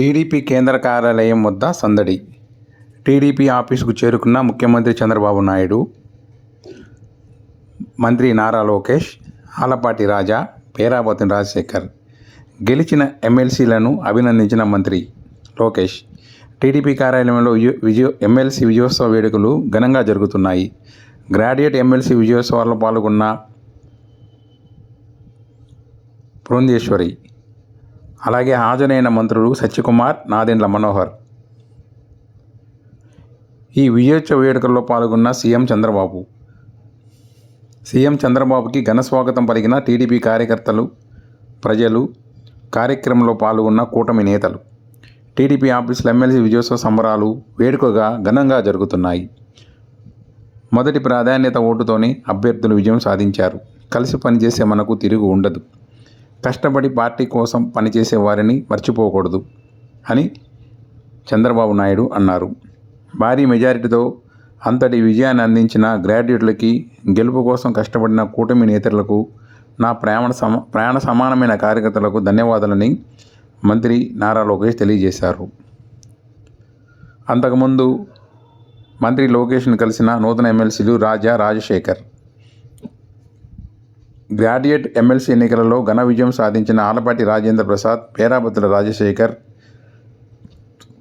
TDP కేంద్ర కార్యాలయం వద్ద సందడి. టీడీపీ ఆఫీసుకు చేరుకున్న ముఖ్యమంత్రి చంద్రబాబు నాయుడు మంత్రి నారా లోకేష్ ఆలపాటి రాజా పేరాబోతిన రాజశేఖర్ గెలిచిన ఎమ్మెల్సీలను అభినందించిన మంత్రి లోకేష్. టీడీపీ కార్యాలయంలో విజయ విజయ ఎమ్మెల్సీ విజయోత్సవ వేడుకలు ఘనంగా జరుగుతున్నాయి. గ్రాడ్యుయేట్ ఎమ్మెల్సీ విజయోత్సవాల్లో పాల్గొన్న బృందేశ్వరి అలాగే హాజరైన మంత్రులు సత్యకుమార్ నాదెండ్ల మనోహర్. ఈ విజయోత్సవ వేడుకల్లో పాల్గొన్న సీఎం చంద్రబాబు. సీఎం చంద్రబాబుకి ఘన స్వాగతం పలికిన టీడీపీ కార్యకర్తలు ప్రజలు కార్యక్రమంలో పాల్గొన్న కూటమి నేతలు. టీడీపీ ఆఫీసులో ఎమ్మెల్సీ విజయోత్సవ సంబరాలు వేడుకగా ఘనంగా జరుగుతున్నాయి. మొదటి ప్రాధాన్యత ఓటుతోనే అభ్యర్థులు విజయం సాధించారు. కలిసి పనిచేసే మనకు తిరుగు ఉండదు. కష్టపడి పార్టీ కోసం పనిచేసే వారిని మర్చిపోకూడదు అని చంద్రబాబు నాయుడు అన్నారు. భారీ మెజారిటీతో అంతటి విజయాన్ని అందించిన గ్రాడ్యుయేట్లకి గెలుపు కోసం కష్టపడిన కూటమి నేతలకు నా ప్రయాణ సమ ప్రయాణ సమానమైన కార్యకర్తలకు ధన్యవాదాలని మంత్రి నారా లోకేష్ తెలియజేశారు. అంతకుముందు మంత్రి లోకేష్ను కలిసిన నూతన ఎమ్మెల్సీలు రాజా రాజశేఖర్ గ్రాడ్యుయేట్ ఎమ్మెల్సీ ఎన్నికలలో ఘన విజయం సాధించిన ఆలపాటి రాజేంద్ర ప్రసాద్ పేరాబత్తుల రాజశేఖర్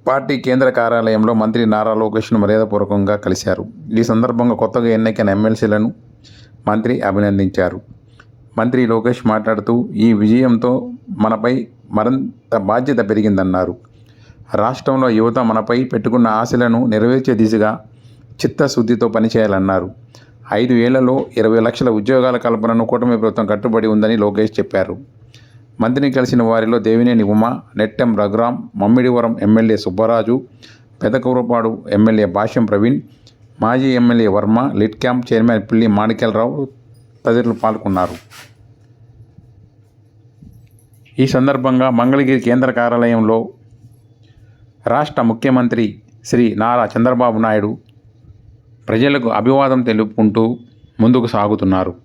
పార్టీ కేంద్ర కార్యాలయంలో మంత్రి నారా లోకేష్ను మర్యాదపూర్వకంగా కలిశారు. ఈ సందర్భంగా కొత్తగా ఎన్నికైన ఎమ్మెల్సీలను మంత్రి అభినందించారు. మంత్రి లోకేష్ మాట్లాడుతూ ఈ విజయంతో మనపై మరింత బాధ్యత పెరిగిందన్నారు. రాష్ట్రంలో యువత మనపై పెట్టుకున్న ఆశలను నెరవేర్చే దిశగా చిత్తశుద్ధితో పనిచేయాలన్నారు. ఐదు ఏళ్ళలో ఇరవై లక్షల ఉద్యోగాల కల్పనను కూటమి ప్రభుత్వం కట్టుబడి ఉందని లోకేష్ చెప్పారు. మంత్రిని కలిసిన వారిలో దేవినేని ఉమ నెట్టెం రఘురాం మమ్మిడివరం ఎమ్మెల్యే సుబ్బరాజు పెదకూరపాడు ఎమ్మెల్యే భాష్యం ప్రవీణ్ మాజీ MLA Varma LIDCAP chairman Pilli Manikyalarao తదితరులు పాల్గొన్నారు. ఈ సందర్భంగా మంగళగిరి కేంద్ర కార్యాలయంలో రాష్ట్ర ముఖ్యమంత్రి శ్రీ నారా చంద్రబాబు నాయుడు ప్రజలకు అభివాదం తెలుపుకుంటూ ముందుకు సాగుతున్నారు.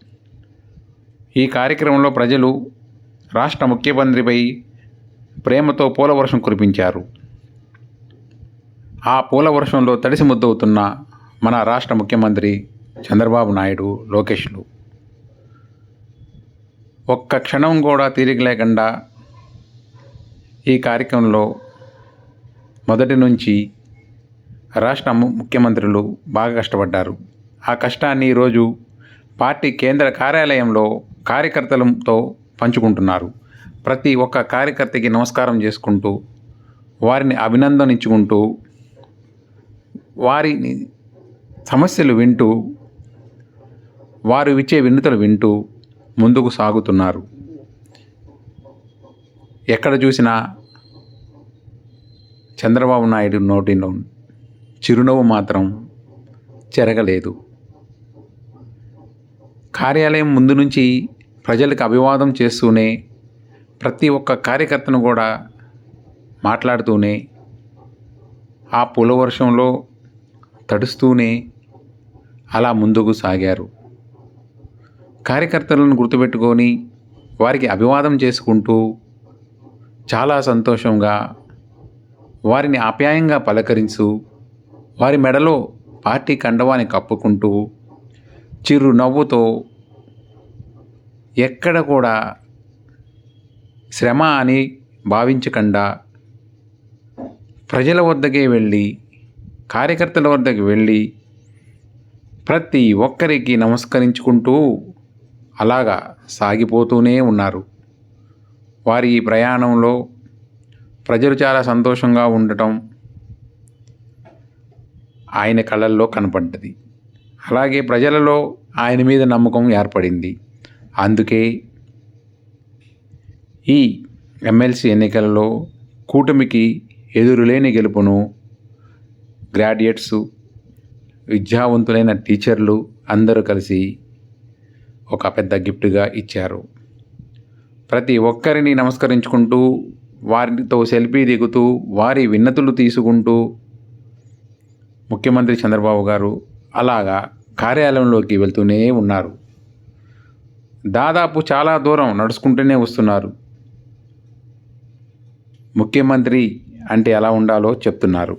ఈ కార్యక్రమంలో ప్రజలు రాష్ట్ర ముఖ్యమంత్రిపై ప్రేమతో పూలవర్షం కురిపించారు. ఆ పూలవర్షంలో తడిసి ముద్దవుతున్న మన రాష్ట్ర ముఖ్యమంత్రి చంద్రబాబు నాయుడు లోకేష్లు. ఒక్క క్షణం కూడా తీరిక లేకుండా ఈ కార్యక్రమంలో మొదటి నుంచి రాష్ట్ర ముఖ్యమంత్రులు బాగా కష్టపడ్డారు. ఆ కష్టాన్ని ఈరోజు పార్టీ కేంద్ర కార్యాలయంలో కార్యకర్తలతో పంచుకుంటున్నారు. ప్రతి ఒక్క కార్యకర్తకి నమస్కారం చేసుకుంటూ వారిని అభినందనించుకుంటూ వారిని సమస్యలు వింటూ వారు ఇచ్చే వినతులు వింటూ ముందుకు సాగుతున్నారు. ఎక్కడ చూసినా చంద్రబాబు నాయుడు నోటిలో చిరునవ్వు మాత్రం చెరగలేదు. కార్యాలయం ముందు నుంచి ప్రజలకు అభివాదం చేస్తూనే ప్రతి ఒక్క కార్యకర్తను కూడా మాట్లాడుతూనే ఆ పులవర్షంలో తడుస్తూనే అలా ముందుకు సాగారు. కార్యకర్తలను గుర్తుపెట్టుకొని వారికి అభివాదం చేసుకుంటూ చాలా సంతోషంగా వారిని ఆప్యాయంగా పలకరించు వారి మెడలో పార్టీ కండవాన్ని కప్పుకుంటూ చిరునవ్వుతో ఎక్కడ కూడా శ్రమ అని భావించకుండా ప్రజల వద్దకే వెళ్ళి కార్యకర్తల వద్దకు వెళ్ళి ప్రతి ఒక్కరికి నమస్కరించుకుంటూ అలాగా సాగిపోతూనే ఉన్నారు. వారి ప్రయాణంలో ప్రజలు చాలా సంతోషంగా ఉండటం ఆయన కళల్లో కనపడ్డది. అలాగే ప్రజలలో ఆయన మీద నమ్మకం ఏర్పడింది. అందుకే ఈ ఎమ్మెల్సీ ఎన్నికలలో కూటమికి ఎదురులేని గెలుపును గ్రాడ్యుయేట్స్ విద్యావంతులైన టీచర్లు అందరూ కలిసి ఒక పెద్ద గిఫ్ట్గా ఇచ్చారు. ప్రతి ఒక్కరిని నమస్కరించుకుంటూ వారితో సెల్ఫీ దిగుతూ వారి విన్నతులు తీసుకుంటూ ముఖ్యమంత్రి చంద్రబాబు గారు అలాగా కార్యాలయంలోకి వెళ్తూనే ఉన్నారు. దాదాపు చాలా దూరం నడుచుకుంటూనే వస్తున్నారు. ముఖ్యమంత్రి అంటే ఎలా ఉండాలో చెప్తున్నారు.